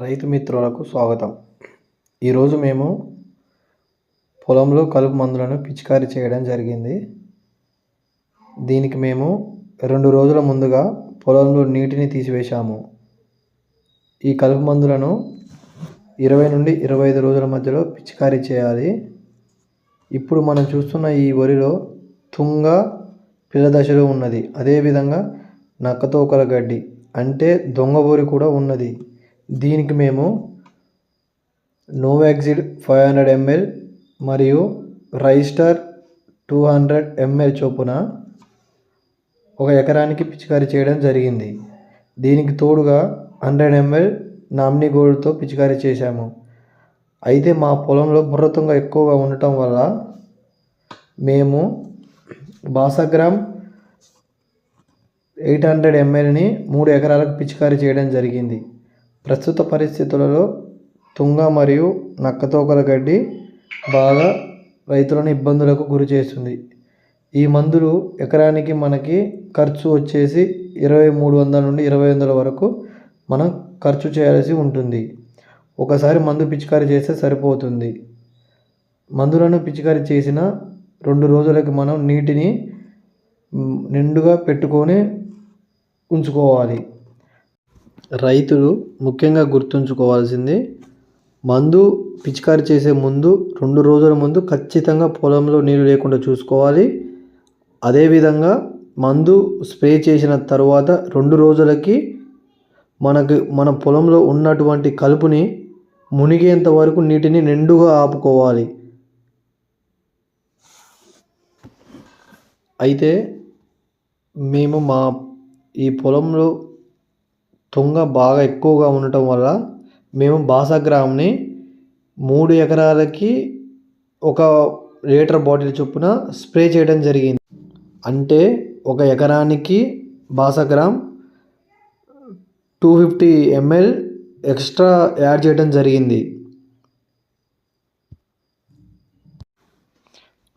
రైతు మిత్రులకు స్వాగతం. ఈరోజు మేము పొలంలో కలుపు మందులను పిచికారీ చేయడం జరిగింది. దీనికి మేము రెండు రోజుల ముందుగా పొలంలో నీటిని తీసివేశాము. ఈ కలుపు మందులను ఇరవై నుండి ఇరవై ఐదు రోజుల మధ్యలో పిచికారీ చేయాలి. ఇప్పుడు మనం చూస్తున్న ఈ వరిలో తుంగ పిల్ల దశలో ఉన్నది. అదేవిధంగా నక్కతోకల గడ్డి అంటే దొంగ వరి కూడా ఉన్నది. దీనికి మేము నోవాక్సిడ్ ఫైవ్ హండ్రెడ్ ఎంఎల్ మరియు రైస్టర్ టూ హండ్రెడ్ ఎంఎల్ చొప్పున ఒక ఎకరానికి పిచికారీ చేయడం జరిగింది. దీనికి తోడుగా హండ్రెడ్ ఎంఎల్ నామినీ గోల్డ్తో పిచికారీ చేశాము. అయితే మా పొలంలో బుర్రతుంగ ఎక్కువగా ఉండటం వల్ల మేము బాసగ్రామ్ ఎయిట్ హండ్రెడ్ ఎంఎల్ని మూడు ఎకరాలకు పిచికారీ చేయడం జరిగింది. ప్రస్తుత పరిస్థితులలో తుంగ మరియు నక్కతోకల గడ్డి బాగా రైతులను ఇబ్బందులకు గురి చేస్తుంది. ఈ మందులు ఎకరానికి మనకి ఖర్చు వచ్చేసి ఇరవై మూడు వందల నుండి ఇరవై వందల వరకు మనం ఖర్చు చేయాల్సి ఉంటుంది. ఒకసారి మందు పిచికారీ చేస్తే సరిపోతుంది. మందులను పిచికారీ చేసిన రెండు రోజులకి మనం నీటిని నిండుగా పెట్టుకొని ఉంచుకోవాలి. రైతులు ముఖ్యంగా గుర్తుంచుకోవాల్సింది మందు పిచికారి చేసే ముందు రెండు రోజుల ముందు ఖచ్చితంగా పొలంలో నీళ్ళు లేకుండా చూసుకోవాలి. అదేవిధంగా మందు స్ప్రే చేసిన తర్వాత రెండు రోజులకి మనకు మన పొలంలో ఉన్నటువంటి కలుపుని మునిగేంత వరకు నీటిని నిండుగా ఆపుకోవాలి. అయితే మేము మా ఈ పొలంలో తుంగ బాగా ఎక్కువగా ఉండటం వల్ల మేము బాసాగ్రామ్ని మూడు ఎకరాలకి ఒక లీటర్ బాటిల్ చొప్పున స్ప్రే చేయడం జరిగింది. అంటే ఒక ఎకరానికి బాసాగ్రామ్ two fifty ML extra add చేయడం జరిగింది.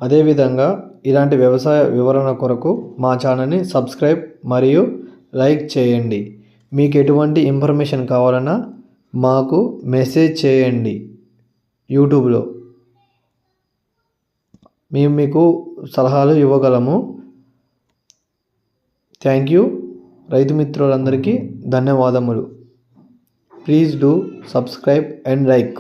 అదేవిధంగా ఇలాంటి వ్యవసాయ వివరణ కొరకు మా ఛానల్ని సబ్స్క్రైబ్ మరియు లైక్ చేయండి. మీకు ఎటువంటి ఇన్ఫర్మేషన్ కావాలన్నా మాకు మెసేజ్ చేయండి యూట్యూబ్లో. మేము మీకు సలహాలు ఇవ్వగలము. థ్యాంక్ యూ రైతు మిత్రులందరికీ ధన్యవాదములు. Please do subscribe and like